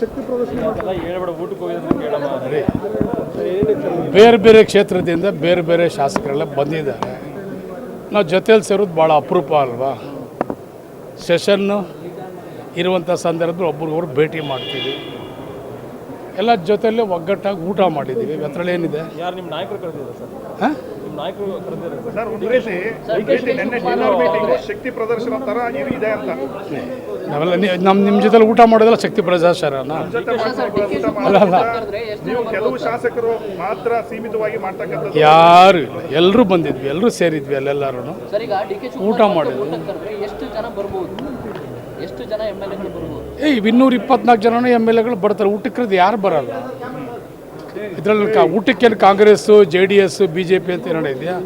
ಶಕ್ತಿ ಪ್ರದರ್ಶನ ಬೇರೆ ಬೇರೆ ಕ್ಷೇತ್ರದಿಂದ ಬೇರೆ ಬೇರೆ ಶಾಸಕರೆಲ್ಲ ಬಂದಿದ್ದಾರೆ. ನಾವು ಜೊತೆಯಲ್ಲಿ ಸೇರೋದು ಭಾಳ ಅಪರೂಪ ಅಲ್ವಾ? ಸೆಷನ್ನು ಇರುವಂಥ ಸಂದರ್ಭದಲ್ಲಿ ಒಬ್ರಿಗೊಬ್ರು ಭೇಟಿ ಮಾಡ್ತೀವಿ. ಎಲ್ಲ ಜೊತೆಯಲ್ಲೇ ಒಗ್ಗಟ್ಟಾಗಿ ಊಟ ಮಾಡಿದ್ದೀವಿ. ಅದರಲ್ಲಿ ಏನಿದೆ? ಯಾರು ನಿಮ್ಮ ನಾಯಕರು ಕರೆದಿದ್ದಾರೆ ಸರ್? ಹಾಂ? ನಿಮ್ಮ ನಾಯಕರು ಕರೆದಿದ್ದಾರೆ ಶಕ್ತಿ ಪ್ರದರ್ಶನ ತರ ಇದು ಇದೆ ಅಂತ. ನಾವೆಲ್ಲ ನಿ- ನಮ್ಮ ನಿಮ್ಮ ಜೊತೆಲಿ ಊಟ ಮಾಡೋದಲ್ಲ ಶಕ್ತಿ ಪ್ರದರ್ಶನ ಅಲ್ಲ? ಅಲ್ಲ ನೀವು ಕೆಲವು ಶಾಸಕರು ಮಾತ್ರ ಸೀಮಿತವಾಗಿ ಮಾಡ್ತಕ್ಕಂಥದ್ದು. ಯಾರು ಇಲ್ಲ. ಎಲ್ಲರೂ ಬಂದಿದ್ವಿ ಎಲ್ಲರೂ ಸೇರಿದ್ವಿ ಅಲ್ಲೆಲ್ಲರೂ ಸರ್ ಈಗ ಡಿ ಕೆ ಊಟ ಮಾಡಿದ್ವಿ. ಎಷ್ಟು ಜನ ಬರ್ಬೋದು? ಎಷ್ಟು ಜನ ಎಂ ಎಲ್ ಎಗಳು ಬರ್ಬೋದು ಏಯ್ ಇನ್ನೂರ ಇಪ್ಪತ್ನಾಲ್ಕು ಜನನೂ ಎಂ ಎಲ್ ಎಗಳು ಬರ್ತಾರೆ. ಊಟಕ್ಕೆ ಕರೆದು ಯಾರು ಬರಲ್ಲ. ಇದರಲ್ಲಿ ಕಾ ಊಟಕ್ಕೇನು Congress J D S B J P ಅಂತ ಏನೋ ಇದೆಯಾ?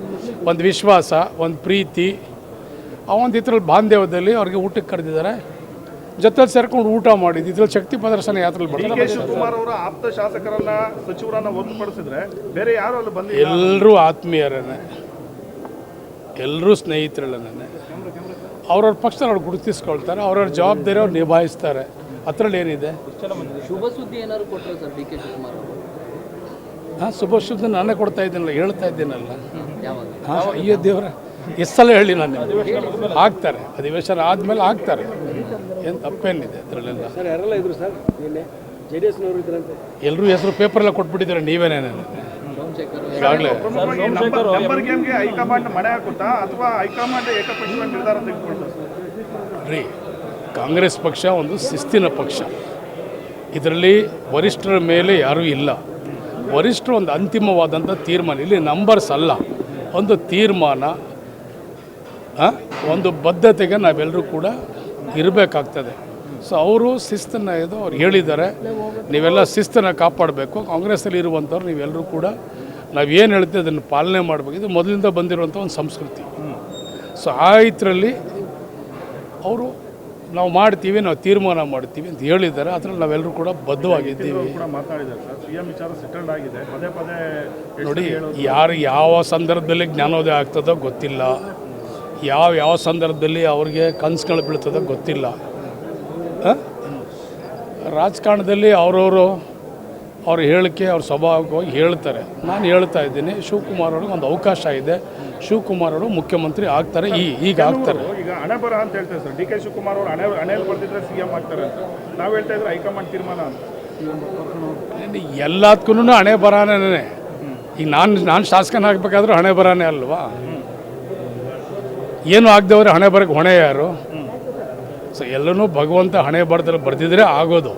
ಒಂದು ವಿಶ್ವಾಸ ಒಂದು ಪ್ರೀತಿ. ಆ ಒಂದು ಇದ್ರಲ್ಲಿ ಬಾಂಧವ್ಯದಲ್ಲಿ ಅವ್ರಿಗೆ ಊಟಕ್ಕೆ ಕರೆದಿದ್ದಾರೆ. ಜೊತೆಲಿ ಸೇರ್ಕೊಂಡು ಊಟ ಮಾಡಿದ್ದು. ಇದ್ರಲ್ಲಿ ಶಕ್ತಿ ಪ್ರದರ್ಶನ ಯಾತ್ರೆಲಿ ಡಿ ಕೆ ಬರ್ತಾರೆ ಶಿವಕುಮಾರ್ ಅವರ ಆಪ್ತ ಶಾಸಕರನ್ನ ಸಚಿವರನ್ನ ಹೊರತುಪಡಿಸಿದ್ರೆ ಬೇರೆ ಯಾರು ಅಲ್ಲಿ ಬಂದಿಲ್ಲ? ಎಲ್ಲರೂ ಆತ್ಮೀಯರನ್ನೇ. ಎಲ್ಲರೂ ಸ್ನೇಹಿತರಲ್ಲೇ ಅವ್ರವ್ರ ಪಕ್ಷದಲ್ಲಿ ಅವ್ರು ಗುರುತಿಸ್ಕೊಳ್ತಾರೆ ಅವ್ರವ್ರ ಜವಾಬ್ದಾರಿ ಅವ್ರು ನಿಭಾಯಿಸ್ತಾರೆ. ಅದರಲ್ಲಿ ಏನಿದೆ? ಶುಭ ಸುದ್ದಿ ಏನಾದ್ರು ಕೊಟ್ಟರೆ ಸರ್ ಡಿ ಕೆ ಶಿವಕುಮಾರ್ ಅವರು? ಹಾಂ ಶುಭ ಶುದ್ಧ ನಾನೇ ಕೊಡ್ತಾ ಇದ್ದೀನಲ್ಲ ಹೇಳ್ತಾ ಇದ್ದೀನಲ್ಲ. ಯಾವಾಗ? ಹಾಂ ಅಯ್ಯೋ ದೇವ್ರ ಎಷ್ಟು ಸಲ ಹೇಳಿ ನಾನು ನಿಮ್ಗೆ? ಆಗ್ತಾರೆ ಅಧಿವೇಶನ ಆದಮೇಲೆ ಆಗ್ತಾರೆ. ಏನು ತಪ್ಪೇನಿದೆ ಅದರಲ್ಲೆಲ್ಲ? ಸರ್ ಯಾರೆಲ್ಲ ಇದ್ರು ಸರ್ ನಿನ್ನೆ? ಜೆ ಡಿ ಎಸ್ನವರು ಇದ್ರಂತೆ. ಎಲ್ಲರೂ ಹೆಸರು ಪೇಪರ್ಲ್ಲ ಕೊಟ್ಬಿಟ್ಟಿದ್ದಾರೆ ನೀವೇನೇ ಸೋಮಶೇಖರ್ ಈಗಾಗಲೇ. ಪ್ರಮುಖವಾಗಿ ನಂಬರ್ ನಂಬರ್ ಗೇಮ್ಗೆ ಹೈಕಮಾಂಡ್ ಮಣೆ ಹಾಕುತ್ತಾ ಅಥವಾ ಹೈಕಮಾಂಡ್ ಏಕಪಕ್ಷೀಯ ನಿರ್ಧಾರ ತೆಗೆದುಕೊಳ್ತಾ ರೀ ಕಾಂಗ್ರೆಸ್ ಪಕ್ಷ ಒಂದು ಶಿಸ್ತಿನ ಪಕ್ಷ. ಇದರಲ್ಲಿ ವರಿಷ್ಠರ ಮೇಲೆ ಯಾರೂ ಇಲ್ಲ. ವರಿಷ್ಠರು ಒಂದು ಅಂತಿಮವಾದಂಥ ತೀರ್ಮಾನ. ಇಲ್ಲಿ ನಂಬರ್ಸ್ ಅಲ್ಲ. ಒಂದು ತೀರ್ಮಾನ ಒಂದು ಬದ್ಧತೆಗೆ ನಾವೆಲ್ಲರೂ ಕೂಡ ಇರಬೇಕಾಗ್ತದೆ. ಸೊ ಅವರು ಶಿಸ್ತನ್ನು ಇದು ಅವ್ರು ಹೇಳಿದ್ದಾರೆ. ನೀವೆಲ್ಲ ಶಿಸ್ತನ್ನು ಕಾಪಾಡಬೇಕು. ಕಾಂಗ್ರೆಸ್ಸಲ್ಲಿ ಇರುವಂಥವ್ರು ನೀವೆಲ್ಲರೂ ಕೂಡ ನಾವು ಏನು ಹೇಳ್ತೀವಿ ಅದನ್ನು ಪಾಲನೆ ಮಾಡಬೇಕು. ಇದು ಮೊದಲಿಂದ ಬಂದಿರುವಂಥ ಒಂದು ಸಂಸ್ಕೃತಿ. ಸೊ ಆ ಇದರಲ್ಲಿ ಅವರು ನಾವು ಮಾಡ್ತೀವಿ ನಾವು ತೀರ್ಮಾನ ಮಾಡ್ತೀವಿ ಅಂತ ಹೇಳಿದ್ದಾರೆ. ಅದರಲ್ಲಿ ನಾವೆಲ್ಲರೂ ಕೂಡ ಬದ್ಧವಾಗಿದ್ದೀವಿ. ಕೂಡ ಮಾತನಾಡಿದ್ದಾರೆ ಸರ್. ಸಿಎಂ ವಿಚಾರ ಸೆಟಲ್ಡ್ ಆಗಿದೆ. ಪದೇ ಪದೇ ನೋಡಿ ಯಾರು ಯಾವ ಸಂದರ್ಭದಲ್ಲಿ ಜ್ಞಾನೋದಯ ಆಗ್ತದೋ ಗೊತ್ತಿಲ್ಲ. ಯಾವ ಯಾವ ಸಂದರ್ಭದಲ್ಲಿ ಅವ್ರಿಗೆ ಕನಸುಗಳು ಬೀಳ್ತದೋ ಗೊತ್ತಿಲ್ಲ? ರಾಜಕಾರಣದಲ್ಲಿ ಅವರವರು ಅವ್ರ ಹೇಳಿಕೆ ಅವ್ರ ಸ್ವಭಾವವಾಗಿ ಹೇಳ್ತಾರೆ. ನಾನು ಹೇಳ್ತಾ ಇದ್ದೀನಿ ಶಿವಕುಮಾರ್ ಅವ್ರಿಗೆ ಒಂದು ಅವಕಾಶ ಇದೆ. ಶಿವಕುಮಾರ್ ಅವರು ಮುಖ್ಯಮಂತ್ರಿ ಆಗ್ತಾರೆ ಈ ಈಗ ಆಗ್ತಾರೆ. ಈಗ ಹಣೆ ಬರ ಅಂತ ಹೇಳ್ತಾರೆ ಸರ್. ಡಿ ಕೆ ಶಿವಕುಮಾರ್ ಅವರು ಹಣೆ ಹಣೆಯಲ್ಲಿ ಸಿ ಸಿಎಂ ಆಗ್ತಾರೆ ಅಂತ. ನಾವು ಹೇಳ್ತಾ ಇದ್ರೆ ಹೈಕಮಾಂಡ್ ತೀರ್ಮಾನ ಅಂತ. ಎಲ್ಲದಕ್ಕೂ ಹಣೆ ಬರಾನೇ. ಈಗ ನಾನು ನಾನು ಶಾಸಕನಾಗಬೇಕಾದ್ರೂ ಹಣೆ ಬರಾನೇ ಅಲ್ವಾ? ಏನು ಆಗದವ್ರೆ ಹಣೆ ಬರಕ್ಕೆ ಹೊಣೆ ಯಾರು? ಸೊ ಎಲ್ಲನೂ ಭಗವಂತ ಹಣೆ ಬರದಲ್ಲಿ ಬರ್ದಿದ್ರೆ ಆಗೋದು.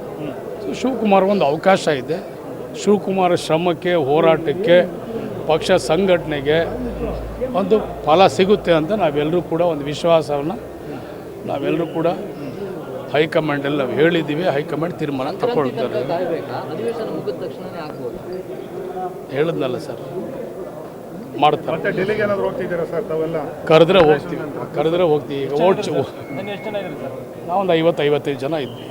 ಶಿವಕುಮಾರ್ ಒಂದು ಅವಕಾಶ ಇದೆ. ಶಿವಕುಮಾರ ಶ್ರಮಕ್ಕೆ ಹೋರಾಟಕ್ಕೆ ಪಕ್ಷ ಸಂಘಟನೆಗೆ ಒಂದು ಫಲ ಸಿಗುತ್ತೆ ಅಂತ ನಾವೆಲ್ಲರೂ ಕೂಡ ಒಂದು ವಿಶ್ವಾಸವನ್ನು ನಾವೆಲ್ಲರೂ ಕೂಡ ಹೈಕಮಾಂಡಲ್ಲಿ ನಾವು ಹೇಳಿದ್ದೀವಿ. ಹೈಕಮಾಂಡ್ ತೀರ್ಮಾನ ತಗೊಳ್ತಾರೆ ಕಾಯ್ಬೇಕಾ ಅಧಿವೇಶನ ಮುಗಿದ ತಕ್ಷಣನೇ ಆಗ್ಬೋದು ಹೇಳಿದ್ನಲ್ಲ ಸರ್ ಮಾಡ್ತಾರೆ ಕರೆದ್ರೆ ಹೋಗ್ತೀವಿ. ಕರೆದ್ರೆ ಹೋಗ್ತೀವಿ. ಈಗ ಓಟ್ ನಿನ್ನೆ ಎಷ್ಟು ಜನ ಇದ್ರು ಸರ್ ನಾವೊಂದು ಐವತ್ತು ಐವತ್ತೈದು ಜನ ಇದ್ವಿ